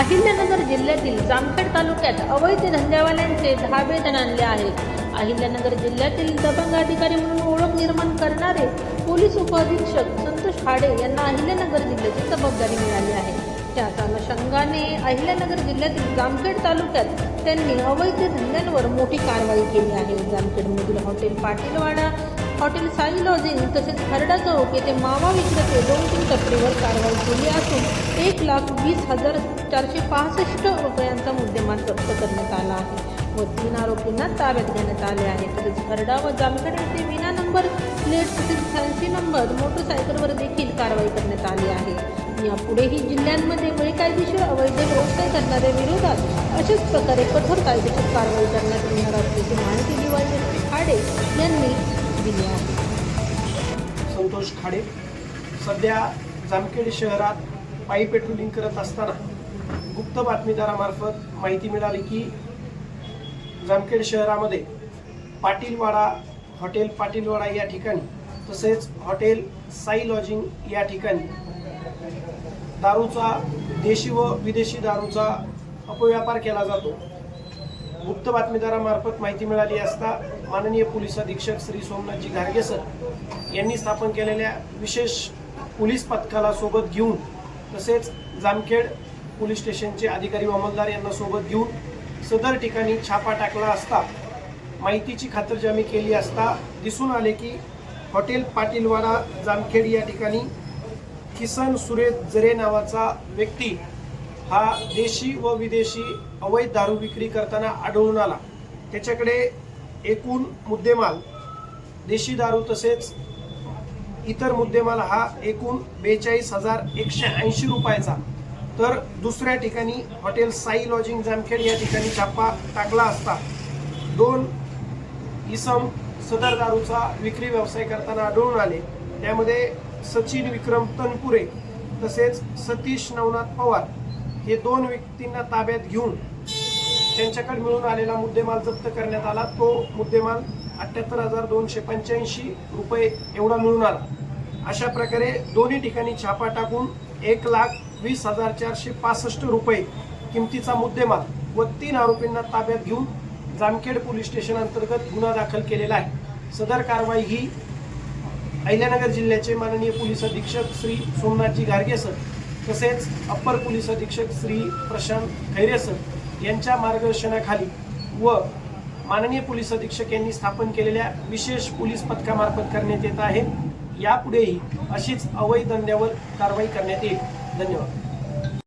अहिल्यानगर जिल्ह्यातील जामखेड तालुक्यात अवैध धंद्यावाल्यांचे धाबे आणले आहेत. अहिल्यानगर जिल्ह्यातील दबंग अधिकारी म्हणून ओळख निर्माण करणारे पोलीस उपअधीक्षक संतोष खाडे यांना अहिल्यानगर जिल्ह्याची जबाबदारी मिळाली आहे. त्याच अनुषंगाने अहिल्यानगर जिल्ह्यातील जामखेड तालुक्यात त्यांनी अवैध धंद्यांवर मोठी कारवाई केली आहे. जामखेडमधील hotel Patilwada hotel Sai lodging तसेच खरडा चौक येथे मावा विक्रेते दोन तीन टपरीवर कारवाई केली असून एक लाख वीस हजार चारशे पासष्ट रुपयांचा मुद्देमाल जप्त करण्यात आला आहे. व तीन आरोपींना ताब्यात घेण्यात आले आहे. तसेच खरडा व जामखेड येथे विना नंबर प्लेट तसेच फॅन्सी नंबर मोटरसायकलवर देखील कारवाई करण्यात आली आहे. यापुढेही जिल्ह्यांमध्ये बेकायदेशीर अवैध व्यवसाय करणाऱ्या विरोधात अशाच प्रकारे कठोर कायदेशीर कारवाई करण्यात येणार असल्याची माहिती दिवाळी खाडे यांनी दिली आहे. संतोष खाडे सध्या जामखेड शहरात पायी पेट्रोलिंग करत असताना गुप्त बातमीदारामार्फत माहिती मिळाली की जामखेड शहरामध्ये पाटीलवाडा हॉटेल पाटीलवाडा या ठिकाणी तसेच हॉटेल साई लॉजिंग या ठिकाणी दारूचा देशी व विदेशी दारूचा अपव्यापार केला जातो. गुप्त बातमीदारामार्फत माहिती मिळाली असता माननीय पोलीस अधीक्षक श्री सोमनाथजी घारगे सर यांनी स्थापन केलेल्या विशेष पोलीस पथकाला सोबत घेऊन तसेच जामखेड पोलीस स्टेशनचे अधिकारी अंमलदार यांना सोबत घेऊन सदर ठिकाणी छापा टाकला असता माहितीची खातरजमी केली असता दिसून आले की हॉटेल पाटीलवाडा जामखेड या ठिकाणी किसन सुरेश जरे नावाचा व्यक्ती हा देशी व विदेशी अवैध दारू विक्री करताना आढळून आला. त्याच्याकडे एकूण मुद्देमाल देशी दारू तसेच इतर मुद्देमाल हा एकूण बेचाळीस हजार एकशे ऐंशी रुपयाचा. तर दुसऱ्या ठिकाणी हॉटेल साई लॉजिंग जामखेड या ठिकाणी छापा टाकला असता. दोन इसम सदर दारूचा विक्री व्यवसाय करताना आढळून आले. त्यामध्ये सचिन विक्रम तनपुरे तसेच सतीश नवनाथ पवार हे दोन व्यक्तींना ताब्यात घेऊन त्यांच्याकडे मिळून आलेला मुद्देमाल जप्त करण्यात आला. तो मुद्देमाल अठ्ठ्याहत्तर हजार दोनशे पंच्याऐंशी रुपये एवढा मिळून आला. अशा प्रकारे दोन्ही ठिकाणी छापा टाकून एक लाख वीस हजार चारशे पासष्ट रुपये किमतीचा मुद्देमाल व तीन आरोपींना ताब्यात घेऊन जामखेड पोलीस स्टेशन अंतर्गत गुन्हा दाखल केलेला आहे. सदर कारवाई ही अहिल्यानगर जिल्ह्याचे माननीय पोलीस अधीक्षक श्री सोमनाथजी गारगे सर तसेच अप्पर पोलीस अधीक्षक श्री प्रशांत खैरे सर यांच्या मार्गदर्शनाखाली व माननीय पोलीस अधीक्षक यांनी स्थापन केलेल्या विशेष पोलीस पथकामार्फत करण्यात येत आहे. यापुढेही अशीच अवैध धंद्यावर कारवाई करण्यात येईल. धन्यवाद.